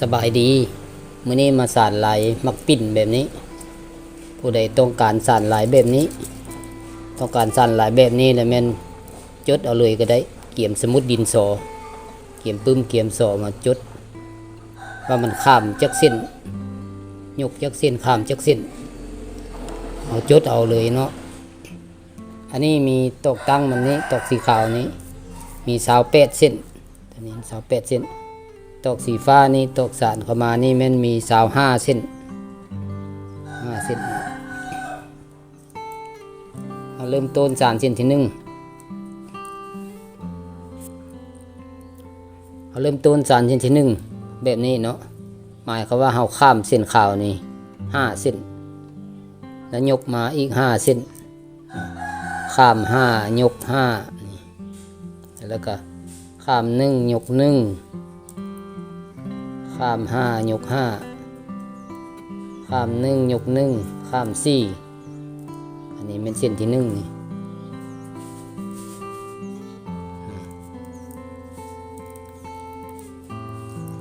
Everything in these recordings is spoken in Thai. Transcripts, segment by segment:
สบายดีมื้อนี้มาสานลายมักปิ่นแบบนี้ ผู้ใดต้องการสานลายแบบนี้ ต้องการสานลายแบบนี้แล้วแม่นจดเอาเลยก็ได้ เกี่ยมสมุดดินสอ เกี่ยมปึ้มเกี่ยมสอมาจด ว่ามันข้ามจักเส้นยกจักเส้นข้ามจักเส้นเอาจดเอาเลยเนาะอันนี้มีตอกตั้งมันนี้ตอกสีขาวนี้ มีสาวแปดเส้นตัวนี้สาวแปดเส้น ตอกสีฟ้านี่ตอกสารเข้ามานี่แมันมีสาวห้าเส้นห้าเส้นเอาเริ่มต้นสารเส้นที่หนึ่งเอาเริ่มต้นสารเส้นที่หนึ่งแบบนี้เนาะหมายควาว่าเราข้ามเส้นขาวนี่ห้าเส้น แล้วยกมาอีกห้าเส้น ข้ามห้ายกห้านี่แล้วก็ข้ามหนึ่งยกหนึ่ง ข้ามห้ายกห้าข้ามหนึ่งยกหนึ่งข้ามสี่อันนี้เป็นเส้นที่หนึ่งนี่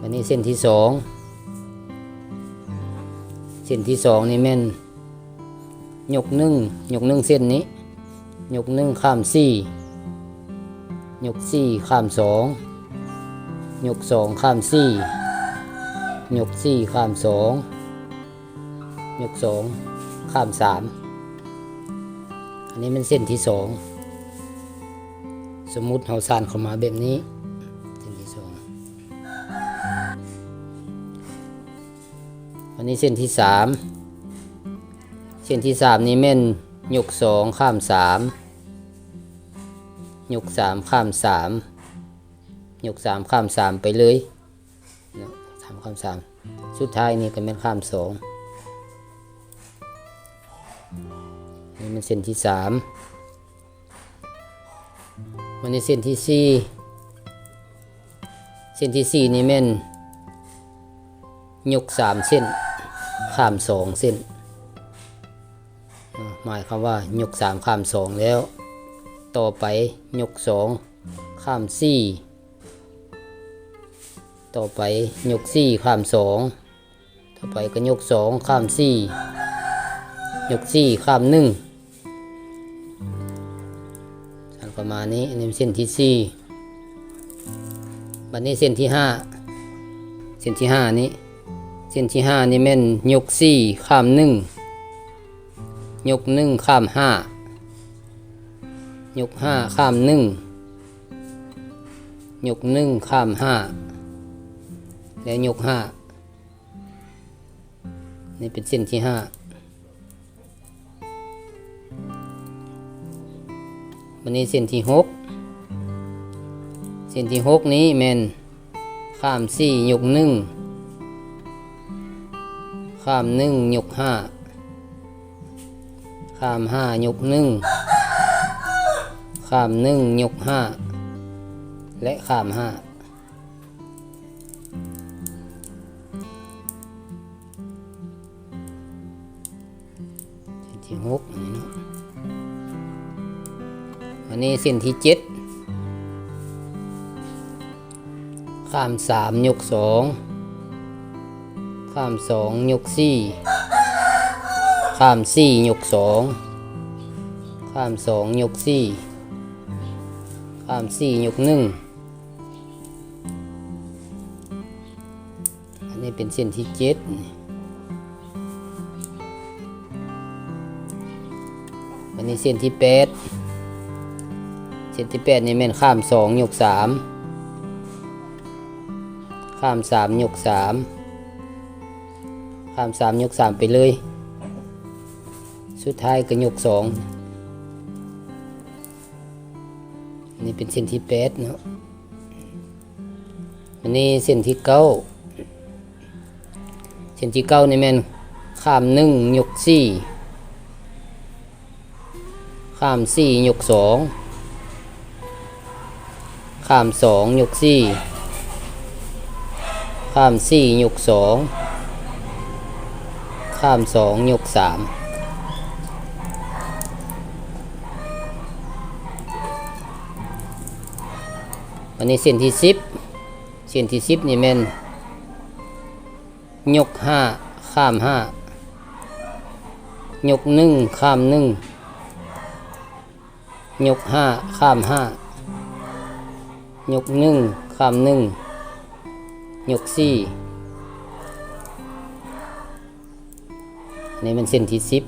อันนี้เส้นที่สองเส้นที่สองนี่แม่นยกหนึ่งยกหนึ่งเส้นนี้ ยกหนึ่งข้ามสี่ยกสี่ข้ามสองยกสองข้ามสี่ ยกสี่ข้ามสองยกสองข้ามสามอันนี้มันเส้นที่สองสมมุติเราสานเข้ามาแบบนี้เส้นที่สองอันนี้เส้นที่สามเส้นที่สามนี้แม่นยกสองข้ามสามยกสามข้ามสามยกสามข้ามสามไปเลยามข้ามสามสุดท้ายนี่ก็เป็นข้ามสองนี่มันเส้นที่สามมันนี่เส้นที่สี่เส้นที่สี่นี่แม่นยกสามเส้น ข้ามสองเส้น หมายความว่ายกสามข้ามสองแล้ว ต่อไปยกสองข้ามสี่ ต่อไปยกสี่ข้ามสองต่อไปก็ยกสองข้ามสี่ยกสี่ข้ามหนึ่งประมาณนี้อันนี้เส้นที่สี่บัดนี้เส้นที่ห้าเส้นที่ห้านี้เส้นที่ห้านี่แม่นยกสี่ข้ามหนึ่งยกหนึ่งข้ามห้ายกห้าข้ามหนึ่งยกหนึ่งข้ามห้า แล้วยกห้านี่เป็นเส้นที่ห้าวันนี้เส้นที่หกเส้นที่หกนี้แมนข้ามสี่ยกหนึ่งข้ามหนึ่งยกห้าข้ามห้ายกหนึ่งข้ามหนึ่งยกห้าและข้ามห้า ส้นที่หกอันนี้เนาะอันนี้เส้นที่เจ็ดข้ามสามยกสองข้ามสองยกสี่ข้ามสี่ยกสองข้ามสองยกสี่ข้ามสี่ยกหนึ่งอันนี้เป็นเส้นที่เจ็ดนี่ นนี้เส้นที่แปดเส้นที่แปดนี่แม่นข้ามสองยกสามข้ามสามยกสามข้ามสามยกสามไปเลย สุดท้ายก็ยกสองนนี้เป็นเส้นที่แปดเนาะอันนี้เส้นที่เก้าเส้นที่เก้านี่แม่นข้ามหนึ่งยกสี่ ข้ามสี่ยกสองข้ามสองยกสี่ข้ามสี่ยกสองข้ามสองยกสามวันนี้เส้นที่สิบเส้นที่สิบนี่แม่นยกห้าข้ามห้ายกหนึ่งข้ามหนึ่ง ยกห้าข้ามห้ายกหนึ่งข้ามหนึ่งยกสี่นี่มันเส้นที่สิบ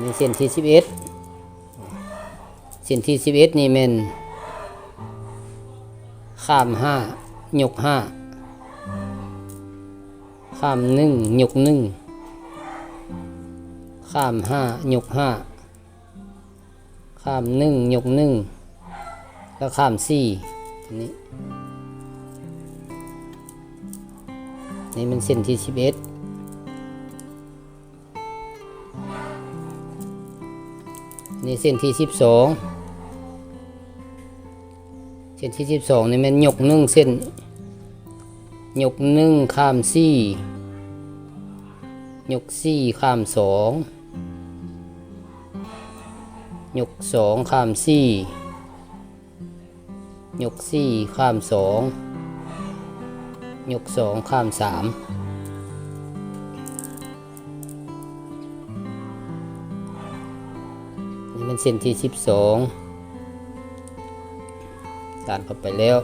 นี่เส้นที่สิบเอ็ดเส้นที่สิบเอ็ดนี่แมันข้ามห้ายกห้าข้ามหนึ่งยกหนึ่งข้ามห้ายกห้า ข้ามหนึ่งยกหนึ่งแล้วข้ามสี่อันนี้นี่มันเส้นที่สิบเอ็ดนี่เส้นที่สิบสองเส้นที่สิบสองนี่มันยกหนึ่งเส้นยกหนึ่งข้ามสี่ยกสี่ข้ามสอง ยกสองข้ามสี่ยกสี่ข้ามสองยกสองข้ามสามนี่มันเส้นที่สิบสองตัดเข้าไปแล้ว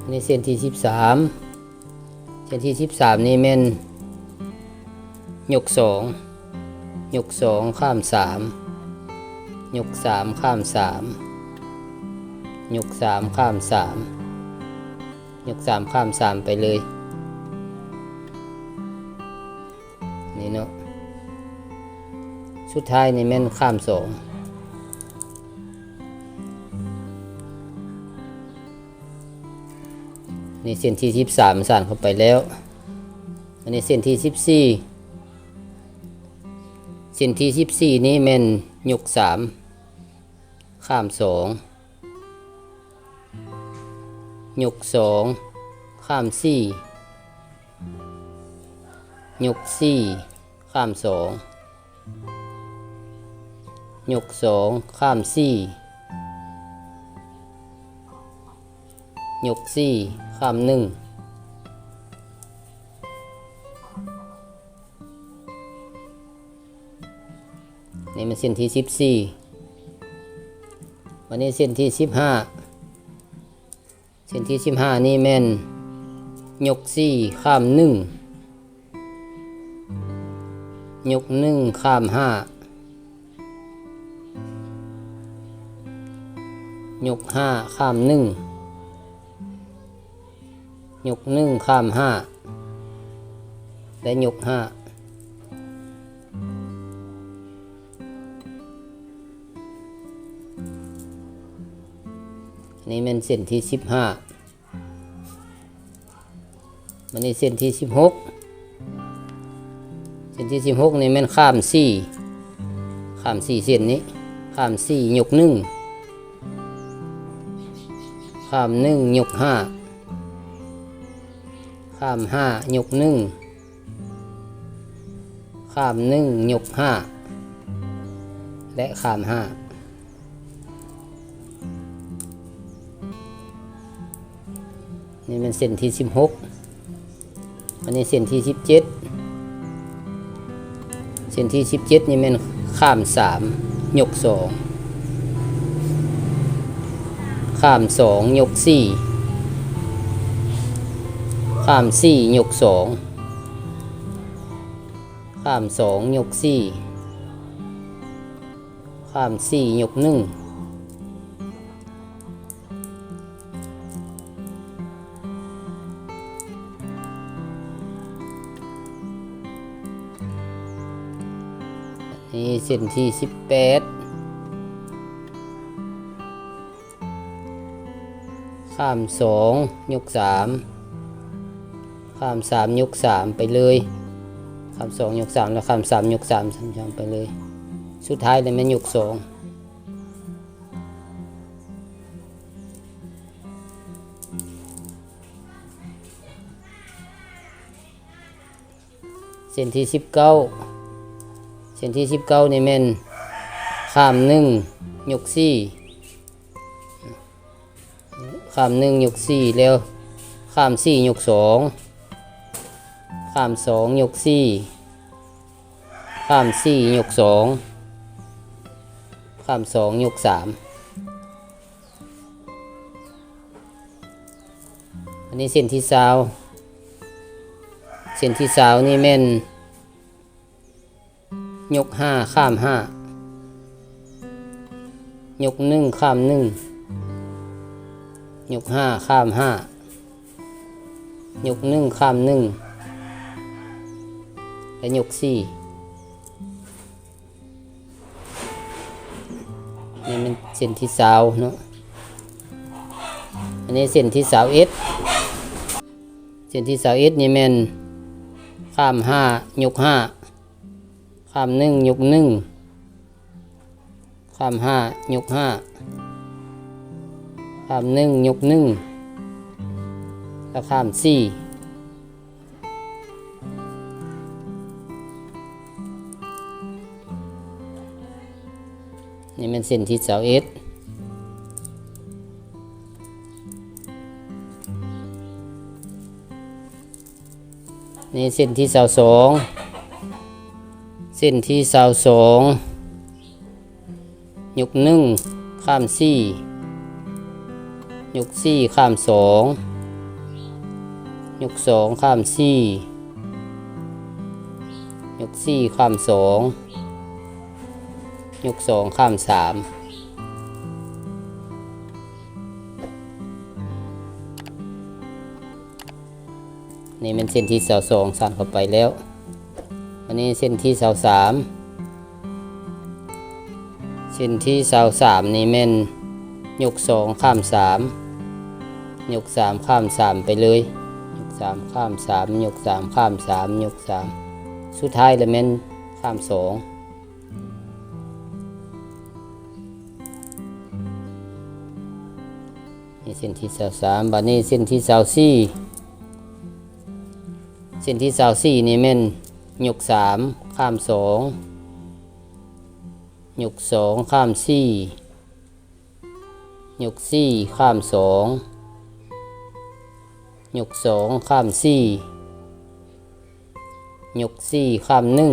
อันนี่เส้นที่สิบสามเส้นที่สิบสามนี่แม่นยกสอง ยกสองข้ามสามยกสามข้ามสามยกสามข้ามสามยกสามข้ามสามไปเลย นี่เนาะสุดท้ายในแม่นข้ามสองนี่เส้นที่สิบสามสานเข้าไปแล้ว อันนี้เส้นที่สิบสี่ เส้นที่สิบสี่นี่แม่นยกสามข้ามสองยกสองข้ามสี่ยกสี่ข้ามสองยกสองข้ามสี่ยกสี่ข้ามห นี่มันเส้นที่สิบสี่วันนี้เส้นที่สิบห้าเส้นที่สิบห้านี่แม่นยกสี่ข้ามหนึ่งยกหนึ่งข้ามห้ายกห้าข้ามหนึ่งยกหนึ่งข้ามห้าและยกห้า นนี้เป็นเส้นที่สิบห้ามันนี้เส้นที่สิบหกเส้นที่สิบหกนี่มันข้ามสี่ข้ามสี่เส้นนี้ ข้ามสี่ยกหนึ่งข้ามหนึ่งยกห้าข้ามห้ายกหนึ่งข้ามหนึ่งยกห้าและข้ามห้า นี่เป็นเส้นที่สิบหกอันนี้เส้นที่สิบเจ็ดเส้นที่สิบเจ็ดนี่เป็นข้ามสามยกสองข้ามสองยกสี่ข้ามสี่ยกสองข้ามสองยกสี่ข้ามสี่ยกหนึ่ง เส้นที่สิบแปดข้ามสองยกสามข้ามสามยกสามไปเลย ข้ามสองยกสามแล้วข้ามสามยกสามซ้ำๆไปเลย สุดท้ายเลยแมันยกสองเส้นที่สิบเก้า เส้นที่สิบเก้านี่แม่นข้ามหนึ่งยกสี่ข้ามหนึ่งยกสี่แล้วข้ามสี่ยกสองข้ามสองยกสี่ข้ามสี่ยกสองข้ามสองยกสามอันนี้เส้นที่สาวเส้นที่สาวนี่แม่น ยกห้าข้ามห้ายกหนึ่งข้ามหนึ่งยกห้าข้ามห้ายกหนึ่งข้ามหนึ่งและยกสี่นี่มันเส้นที่สาวเนาะอันนี้เส้นที่สาวเอสเส้นที่สาวเอสนี่แมนข้ามห้ายกห้า ข้ามหนึ่งยกหนึ่งข้ามห้ายกห้าข้ามหนึ่งยกหนึ่งแล้วข้ามสี่นี่เป็นเส้นที่เสาเอสนี่เส้นที่เสาสอง เส้นที่สาวสองยกหนึ่งข้ามสี่ยกสี่ข้ามสองยกสองข้ามสี่ยกสี่ข้ามสองยกสองข้ามสามนี่เป็นเส้นที่สาวสองสั่นเข้าไปแล้ว อันนี้เส้นที่เสาสามเส้นที่เสาสามนี่แม่นยกสองข้ามสามยกสามข้ามสามไปเลยยกสามข้ามสามยกสามข้ามสามยกสามสุดท้ายแล้วแม่นข้ามสองนี่เส้นที่เสาสามบัดนี้เส้นที่เสาสี่เส้นที่เสาสี่นี่แม่น ยกสามข้ามสองยกสองข้ามสี่ยกสี่ข้ามสองยกสองข้ามสี่ยกสี่ข้ามหนึ่ง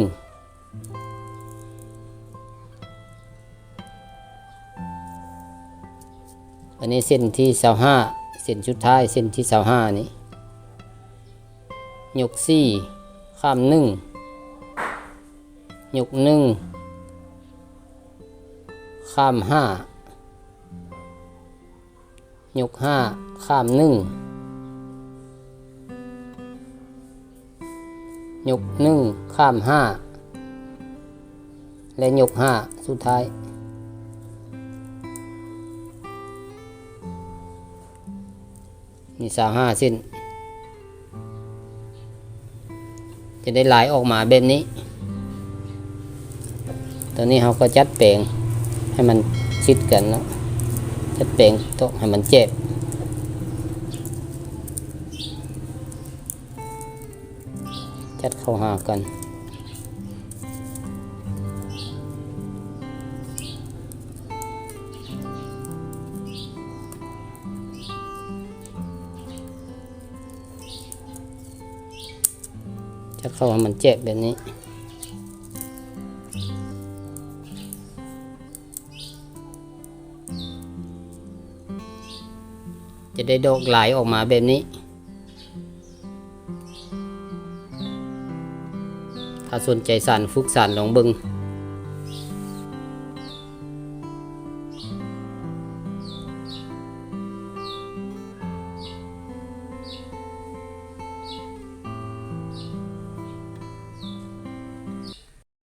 อันนี้เส้นที่เสาห้าเส้นสุดท้ายเส้นที่เสาห้านี้ยกสี่ข้ามหนึ่ง ยกหนึ่งข้ามห้ายกห้าข้ามหนึ่งยกหนึ่งข้ามห้าและยกห้าสุดท้าย นี่สาวห้าเส้น จะได้ไหลออกมาแบบนี้ ตอนนี้เราก็จัดแปลงให้มันชิดกันเนาะจัดแปลงโต๊ะให้มันเจ็บจัดเข้าหากันจัดเข้าให้มันเจ็บแบบนี้ จะได้ดอกไหลออกมาแบบนี้ ถ้าสนใจสั่นฟุกสั่นลองบึง